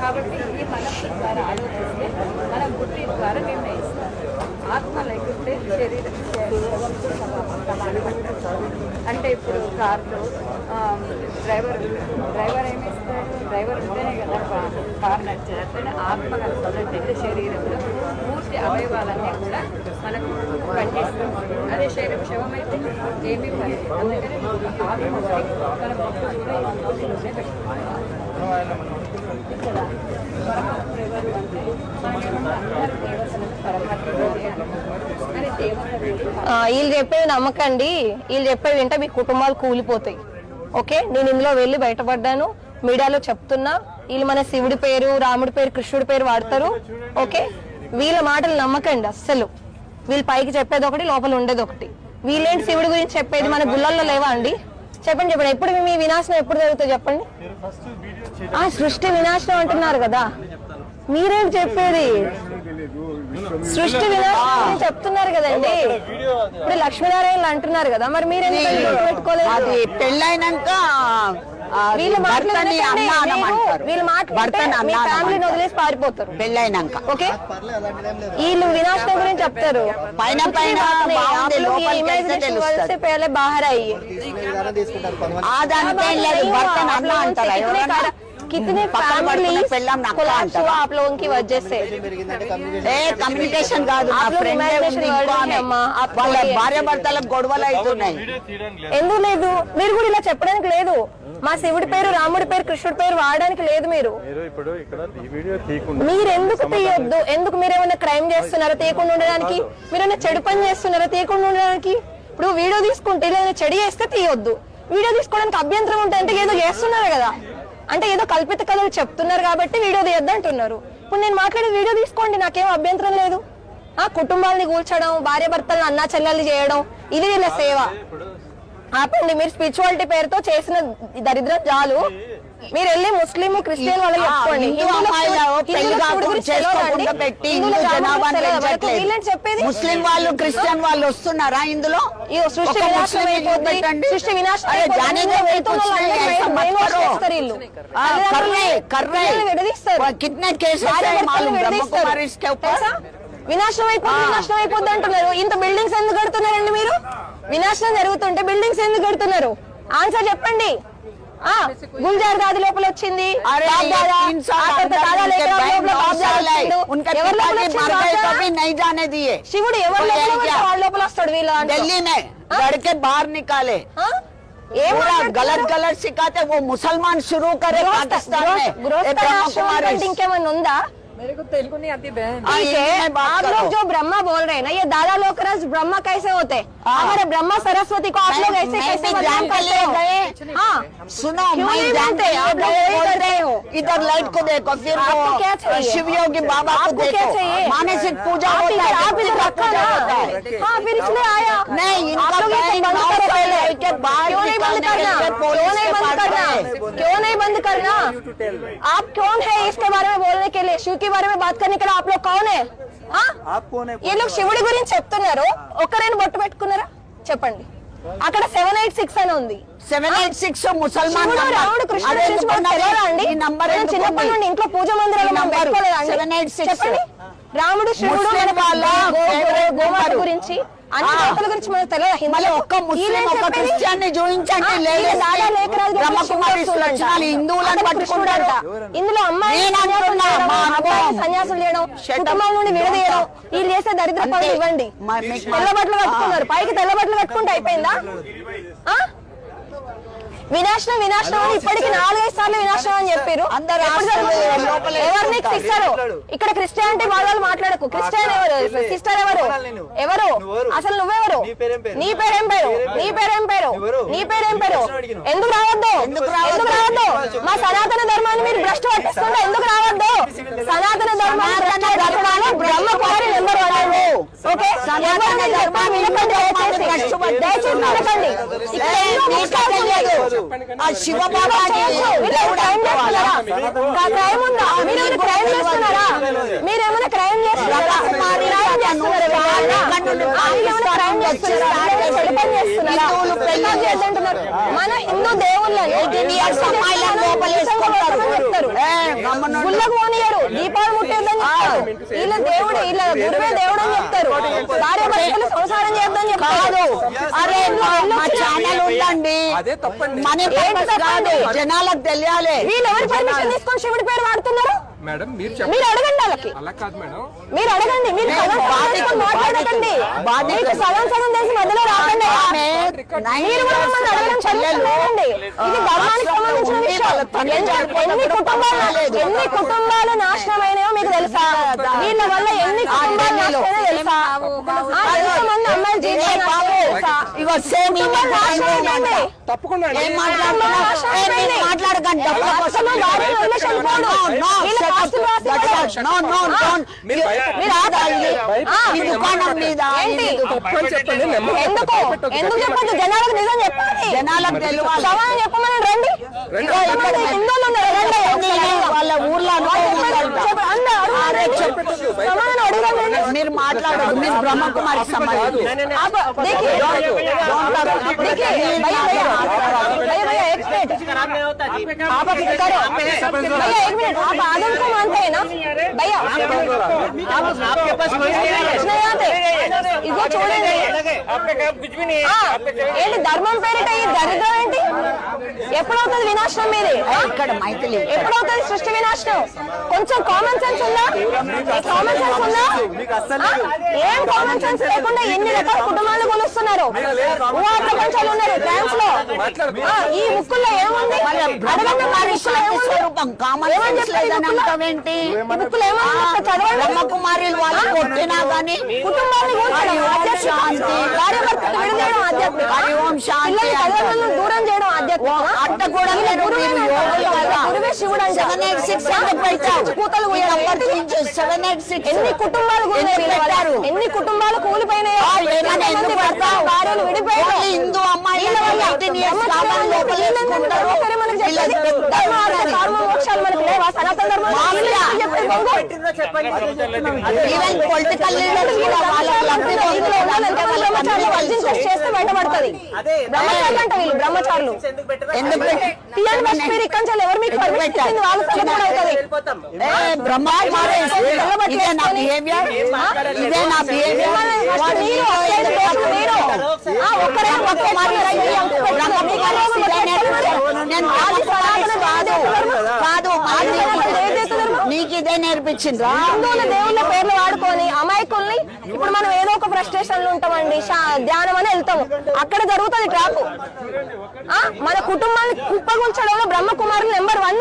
కాబట్టి ఈ మనస్సు ద్వారా ఆలోచిస్తే మన బుద్ధి ద్వారా నిర్ణయిస్తారు ఆత్మ లేకుంటే శరీరం సమానం. అంటే ఇప్పుడు కార్లో డ్రైవర్ డ్రైవర్ ఏమి డ్రైవర్ ఉంటేనే కదా కార్ కార్ నడిచేది. ఆత్మ కలుపుతున్నట్టయితే శరీరంలో పూర్తి అవయవాలన్నీ కూడా మనకు పనిచేస్తాయి అదే శరీరం శవమైతే ఏమీ పని అందుకని ఆత్మ మన భక్తులు కూడా ఈ అనుభూతిలోనే ఇక్కడ పరమాత్మ ఎవరు అంటే అందరూ దేవతలకు పరమాత్మ వేరే వీళ్ళు చెప్పేవి నమ్మకండి. వీళ్ళు చెప్పేవి వింటే మీ కుటుంబాలు కూలిపోతాయి. ఓకే? నేను ఇందులో వెళ్ళి బయటపడ్డాను. మీడియాలో చెప్తున్నా వీళ్ళు మన శివుడి పేరు రాముడి పేరు కృష్ణుడి పేరు వాడతారు ఓకే? వీళ్ళ మాటలు నమ్మకండి అస్సలు. వీళ్ళు పైకి చెప్పేది ఒకటి లోపల ఉండేది ఒకటి. వీళ్ళేంటి శివుడి గురించి చెప్పేది? మన గుళ్ళల్లో లేవా అండి? చెప్పండి చెప్పండి. ఎప్పుడు మీ వినాశనం ఎప్పుడు జరుగుతుంది చెప్పండి. ఆ సృష్టి వినాశనం అంటున్నారు కదా. మీరేంటి చెప్పేది? సృష్టి వినాశనం చెప్తున్నారు కదండి. ఇప్పుడు లక్ష్మీనారాయణ అంటున్నారు కదా మరి మీరు పెట్టుకోలేదు? అది పెళ్ళైనాక ఫ్యామిలీని వదిలేసి పారిపోతారు. పెళ్ళైనాక. వీళ్ళు వినాశనం గురించి చెప్తారు. పైన పైన పేర్లే బాహర్ అయ్యి అదంతే లేదు భర్త कितने आप लोगों की वजह से? కమ్యూనికేషన్ కాదు వాళ్ళ భార్య గొడవలు అవుతున్నాయి ఎందుకు లేదు? మీరు కూడా ఇలా చెప్పడానికి లేదు. మా శివుడి పేరు రాముడి పేరు కృష్ణుడి పేరు వాడడానికి లేదు మీరు. మీరు ఎందుకు తీయొద్దు? ఎందుకు మీరు ఏమైనా క్రైమ్ చేస్తున్నారో తీయకుండా ఉండడానికి? మీరు ఏమైనా చెడు పని చేస్తున్నారో తీయకుండా ఉండడానికి? ఇప్పుడు వీడియో తీసుకుంటే ఇలా చెడు చేస్తే తీయొద్దు. వీడియో తీసుకోవడానికి అభ్యంతరం ఉంటే అంటే ఏదో చేస్తున్నారు కదా. అంటే ఏదో కల్పిత కథలు చెప్తున్నారు కాబట్టి వీడియో తీయొద్దు అంటున్నారు ఇప్పుడు నేను మాట్లాడే వీడియో తీసుకోండి నాకేం అభ్యంతరం లేదు. ఆ కుటుంబాలని కూల్చడం భార్య భర్తలను అన్నా చెల్లెలు చేయడం ఇది వీళ్ళ సేవ. ఆపండి మీరు స్పిరిచువాలిటీ పేరుతో చేసిన దరిద్రం చాలు మీరు వెళ్ళి ముస్లిం క్రిస్టియన్ వాళ్ళని చెప్పుకోండి చెప్పేది ముస్లిం వాళ్ళు క్రిస్టియన్ వాళ్ళు వస్తున్నారా ఇందులో? సృష్టి వినాశనం అయిపోతుంది. సృష్టి వినాశనం కిడ్నాప్ అయిపోతుంది వినాశనం అయిపోద్ది అంటున్నారు. ఇంత బిల్డింగ్స్ ఎందుకు కడుతున్నారండి మీరు? వినాశనం జరుగుతుంటే బిల్డింగ్స్ ఎందుకు కడుతున్నారు ఆన్సర్ చెప్పండి. గుల్జార్ దాది లోపల వచ్చింది శివుడు ఎవరు లోపల వస్తాడు నికాలే. గలత్ గలత్ సిఖాతే ఓ ముసల్మాన్ షురూ करे పాకిస్తాన్ ఇంకేమైనా ఉందా? मेरे को तेलुगु नहीं आती बहन। हाँ, ठीक है आप लोग जो ब्रह्मा बोल रहे हैं ना ये दादा लोग रस ब्रह्मा कैसे होते? हैं हाँ। हमारे ब्रह्मा सरस्वती को आप लोग ऐसे कैसे बदनाम जान के करते हो? गए। हाँ। सुनो मैं जानते हो इधर लाइट को देखो फिर आपको वो क्या चाहिए? शिव योगी बाबा को आपको क्या देखो। चाहिए? मानसिक पूजा आप होता इधर है आप इधर रखो ना होता है। हाँ फिर इसलिए आया। नहीं, आप लोग बंद करो पहले। के बाहर क्यों नहीं बंद करना? क्यों नहीं बंद करना? क्यों नहीं बंद करना? आप कौन है इसके बारे में बोलने के लिए शिव के బారే మే బాత్ కర్నే ఇక్కడ ఆప్ లోగ్ కౌన్ హై ఆప్ కౌన్ హై ఈ లోగ్ శివుడి గురించి చెప్తున్నారు ఒకరేని బొట్టు పెట్టుకున్నారా చెప్పండి అక్కడ సెవెన్ ఎయిట్ సిక్స్ అని ఉంది. సెవెన్ ఎయిట్ సిక్స్ ముసల్మాన్ రాముడు ఈ నంబర్ ఏంటి చిన్నప్పటి నుండి ఇంట్లో పూజ మందిరాలు మనం సెవెన్ 786 చెప్పండి. రాముడు శివుడు గురించి అన్ని గురించి మనకు తెలియదు హిందువులను పట్టుకుంటారు. ఇందులో అమ్మాయి. సన్యాసం చేయడం. కుటుంబం నుండి విడదీయడం వీళ్ళు చేసే దరిద్ర పనులు. ఇవ్వండి మా- మీకు తెల్ల బట్టలు కట్టుకున్నారు పైకి తెల్ల బట్టలు కట్టుకుంటే అయిపోయిందా? వినాశనం వినాశనం అని ఇప్పటికి నాలుగైదు సార్లు వినాశనం అని చెప్పారు. అందరు ఎప్పుడు హాస్టల్లో జరుగుతుంది? లోపల ఎవరు నీకు ఉంటారు. సిస్టర్? ఇక్కడ క్రిస్టియానిటీ వాళ్ళు మాట్లాడకు. క్రిస్టియన్ ఎవరు? సిస్టర్ ఎవరు. ఎవరు? అసలు నువ్వెవరు? నీ పేరేం పేరు? నీ పేరేం పేరు? నీ పేరేం పేరు. ఎందుకు రావద్దు? ఎందుకు రావద్దు? మా సనాతన ధర్మాన్ని మీరు భ్రష్టు పట్టిస్తుంటే ఎందుకు రావద్దు? సనాతన ధర్మాన్ని Brahma Kumari number one okay? వినకండి దయచేసి దయచేసి వినకండి. ఇక్కడ ఆ దేవుడు క్రైమ్? చేస్తున్నారా? క్రైమ్ ఉందా మీరు క్రైమ్ చేస్తున్నారా? మీరు ఏమైనా క్రైమ్ చేస్తున్నారా? మన హిందూ దేవుళ్ళని. గుళ్ళకు పోనీయరు. దీపాలు ముట్టేద్దని వీళ్ళ దేవుడు వీళ్ళ గురువే దేవుడు అని చెప్తారు. భార్య భర్తలు సంసారం చేద్దని చెప్తారు. అరే మా- ఛానల్ ఉందండి. మనీ కాదు? జనాలకు తెలియాలి. వీళ్ళు ఎవరి పర్మిషన్ తీసుకొని శివుడి పేరు వాడుతున్నారు? మేడం మీరు మీరు అడగండి వాళ్ళకి. అలా కాదు మేడం. మీరు అడగండి మీరు నేను సగం సగం బాధితులు, చేసుకొని మాట్లాడకండి. బాధితులు. మీకు సగం సగం తెలిసి మధ్యలో రాకండి ఆమె నైన్ మీరు కూడా మమ్మల్ని అడగడం చదువుతున్నారండి ఇది ధర్మానికి సంబంధించిన ఉంది, విషయం. వాళ్ళ తండ్రి ఎన్ని- కుటుంబాలు పర్వాలేదు. ఎన్ని కుటుంబాలు నాశనమైనాయో మీకు తెలుసా? వీళ్ళ వల్ల ఎన్ని కుటుంబాలు నాశనమైనా తెలుసా? ఎంతమంది అమ్మాయిలు జీవితాలు ఇగో సేమ్. తప్పకుండా మాట్లాడకండి. ఎందుకు ఎందుకు? చెప్పొద్దు. జనాలకు నిజం చెప్పాలి. జనాలకు. సమాధానం చెప్పమని రండి. వాళ్ళ ఊర్లో. మీరు మాట్లాడదు మీరు బ్రహ్మకుమారికి సంబంధించి आप देखिए देखिए भैया भैया भैया भैया एक मिनट आप अब करो भैया एक मिनट आप आदम को मानते हैं ना भैया आप आपके पास कोई नहीं आते इसको छोड़ेंगे ఆ, ఏంటి ధర్మం పేరిట ఈ దరిద్రం ఏంటి ఎప్పుడవుతుంది వినాశనం మీది ఆ? ఇక్కడ మైథిలి ఎప్పుడవుతుంది సృష్టి వినాశనం కొంచెం కామన్ సెన్స్ ఉందా కామన్ సెన్స్ ఉందా ఆ? ఏం కామన్ సెన్స్ లేకుండా ఎన్ని రకాల కుటుంబాలు కొలుస్తున్నారు ఊహా ప్రపంచాలు ఉన్నారు ఫ్రాన్స్ లో ఆ, ఈ బుక్కుల్లో ఏముంది అడగండి మా బుక్కులో ఏముంది స్వరూపం కామన్ ఏమని సెన్స్ చెప్తారు ఈ లేదని బుక్కులో? అంటావేంటి ఈ బుక్కులో ఏమని చెప్తారు? చదవండి బ్రహ్మకుమారి వాళ్ళు కొట్టినా గానీ కుటుంబాన్ని. శాంతి. ఓం శాంతి దూరం చేయడం ఆధ్యాత్మికం. అట్ట కూడా శివుడు. Seven eight six? కూతలు సెవెన్ ఎయిట్ సిక్స్ ఎన్ని కుటుంబాలు పెట్టారు? ఎన్ని కుటుంబాలు కూలిపోయినాయో? భార్యలు విడిపోయారు ఓన్లీ హిందూ అమ్మాయిలు వీళ్ళ వల్ల 18 years బ్రహ్మచర్యం కావాలి లోపల వీళ్ళని వేసుకుంటారు. ఒకరే మనకు వీళ్ళ చెప్పేది. పెద్ద ధర్మ, అర్థ, ఉన్నది. కామ, మోక్షాలు మనకు లేవా సనాతన ధర్మం మాఫియా. చెప్పేది బొంగు. ఈవెన్ పొలిటికల్ లీడర్స్ కూడా చేస్తే బయటపడుతుంది బ్రహ్మచారులు అంట వీళ్ళు బ్రహ్మచారులు ఎందుకు తీయండి ఫస్ట్ మీరు ఇక్కడి నుంచి ఎవరు మీకు పర్మిషన్ వాళ్ళ కూడా అవుతుంది మీరు ఒక్కరే ఒక్క మాట నీకు ఇదే నేర్పించిండ్రా? హిందువుల దేవుళ్ళ పేర్లు వాడుకొని అమాయకుల్ని ఇప్పుడు మనం ఏదో ఒక ఫ్రస్ట్రేషన్లో ఉంటామండి ధ్యానం అని వెళ్తాము. అక్కడ జరుగుతుంది ట్రాప్. ఆ, మన కుటుంబాన్ని కుప్పగుంచడంలో బ్రహ్మకుమారులు నెంబర్ వన్.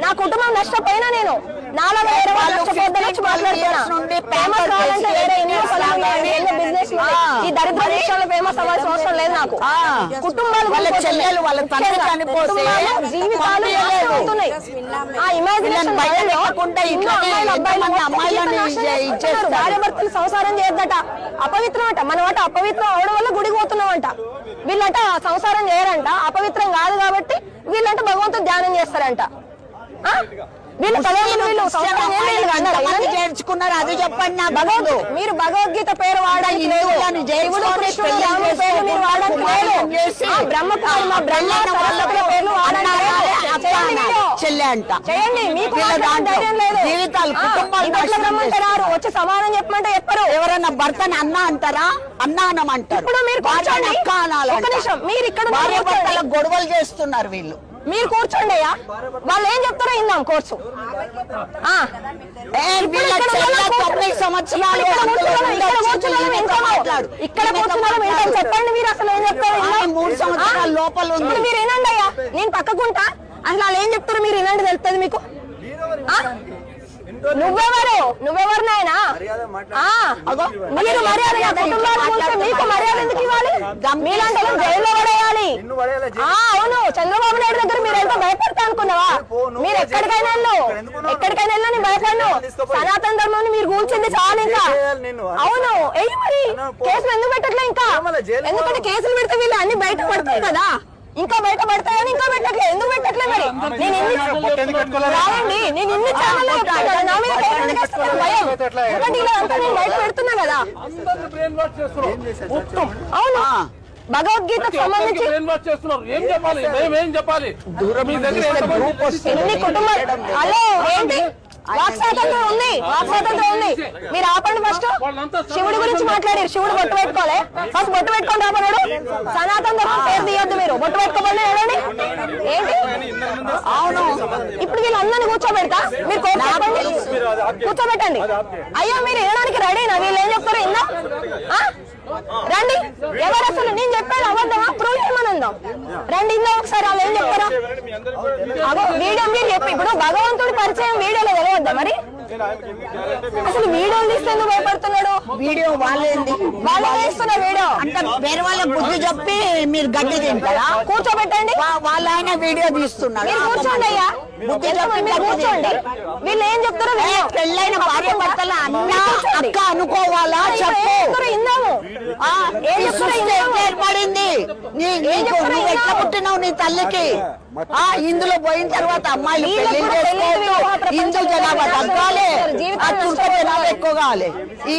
నా కుటుంబం నష్టపోయినా నేను. ఈ దరిద్ర ఫేమస్ అవ్వాల్సిన అవసరం లేదు నాకు. కుటుంబాలు వాళ్ళ. చెల్లెలు, వాళ్ళ తండ్రి చనిపోతే జీవితాలు ఆ ఇమాజినేషన్ ఇట్లనే అమ్మాయిలని. భార్యాభర్తలు సంసారం చేయొద్దట అపవిత్రం అంట మనం అట అపవిత్రం అవడం వల్ల గుడికి పోతున్నామంట. వీళ్ళంట సంసారం చేయరంట. అపవిత్రం కాదు కాబట్టి వీళ్ళంట భగవంతుడు ధ్యానం చేస్తారంట. ఆ? వీళ్ళు? చేర్చుకున్నారు అది చెప్పండి భగవద్గీత భగవద్దు మీరు భగవద్గీత పేరు వాడడానికి లేదు. కృష్ణుడు రాముడి పేరు మీరు వాడడానికి మా బ్రహ్మ పేర్లు లేదు. చెల్లె అంట. చేయండి. మీకు ధైర్యం జీవితాలు, కుటుంబాలు వచ్చి సమాధానం చెప్పమంటే చెప్పరు ఎవరన్నా భర్తని అన్న అంటారా? అన్న అనమంటారు ఇప్పుడు మీరు. అక్క. మీరు ఇక్కడ గొడవలు చేస్తున్నారు వీళ్ళు. మీరు కూర్చోండి అయ్యా వాళ్ళు ఏం చెప్తారో ఇందాం కోర్సు సంవత్సరాలు ఇక్కడ కూర్చున్నాం. చెప్పండి మీరు అసలు ఏం చెప్తారో. మూడు సంవత్సరాల? లోపల ఉంది. మీరు వినండి అయ్యా నేను పక్కకుంటా అసలు వాళ్ళు ఏం చెప్తారో మీరు వినండి తెలుస్తుంది మీకు? నువ్వెవరు? నువ్వెవరు నాయనా మీరు మర్యాద మీకు మర్యాద ఎందుకు ఇవ్వాలి? మీలాంటి జైల్లో పడేయాలి. ఆ, అవును చంద్రబాబు నాయుడు దగ్గర మీరు ఎంత భయపడతా అనుకున్నావా? మీరు ఎక్కడికైనా వెళ్ళు? ఎక్కడికైనా వెళ్ళా నేను భయపడను. సనాతన ధర్మం మీరు కూల్చింది చాలు ఇంకా. ఏం? అవును ఎయ్యి మరి. కేసులు ఎందుకు పెట్టట్లే ఇంకా? ఎందుకంటే కేసులు పెడితే వీళ్ళు అన్ని బయట పడతాయి కదా. ఇంకా బయట పడతాయని ఇంకా పెట్టట్లే. ఎందుకు పెట్టట్లే మరి? నేను ఎన్ని రావండి. నేను ఇన్ని ఛానల్ నా మీద కేసులు ఎందుకు వేస్తున్నారు? భయం. ఎందుకంటే ఇలా అంతా నేను బయట పెడుతున్నా కదా. అవును. భగవద్గీతకు సంబంధించి ఏం చెప్పాలి? మేమేం చెప్పాలి? మీ దగ్గర ఎంతమంది ఎన్ని కుటుంబాలు హలో ఏంటి? వాక్ స్వాతంత్రం ఉంది. వాక్ స్వాతంత్రం ఉంది. మీరు ఆపండి ఫస్ట్ శివుడి గురించి మాట్లాడారు. శివుడు బొట్టు పెట్టుకోలే. ఫస్ట్ బొట్టు పెట్టుకొని రాపడాడు సనాతన ధర్మం పేరు తీయొద్దు మీరు. బొట్టు పెట్టుకోమని ఏడండి ఏంటి? అవును. ఇప్పుడు వీళ్ళందరినీ కూర్చోబెడతా? మీరు చెప్పండి. కూర్చోబెట్టండి. అయ్యో మీరు వినడానికి రెడీనా వీళ్ళు ఏం చెప్తారో? ఇందా? రండి. ఎవరు అసలు నేను చెప్పేది అబద్ధమా ఉందాం రండి ఇందా ఒకసారి వాళ్ళు ఏం చెప్తారా వీడియో మీరు చెప్పి ఇప్పుడు భగవంతుడి పరిచయం వీడియోలో తెలియద్దా మరి? అసలు వీడియోలు తీస్తే ఎందుకు భయపడుతున్నాడు? వీడియో వాళ్ళేంది వాళ్ళు వేస్తున్న వీడియో. అంటే వేరే వాళ్ళ బుద్ధి చెప్పి మీరు గడ్డి తింటారా? కూర్చోబెట్టండి. వాళ్ళ ఆయన వీడియో తీస్తున్నాడు మీరు కూర్చోండి అయ్యా. బుద్ధి ఎంతమంది మీరు చెప్పి కూర్చోండి వీళ్ళు ఏం చెప్తారో. పెళ్ళైన భార్య భర్తల అన్న. అక్క అనుకోవాలా? చెప్పు. ఇందాము ఏర్పడింది. నువ్వు ఎట్లా. పుట్టినావు నీ తల్లికి? ఆ ఇందులో పోయిన తర్వాత అమ్మాయిలు పెళ్ళి ప్రపంచం హిందూ జనాభా తగ్గాలి. జనాభా ఎక్కువ కావాలి ఈ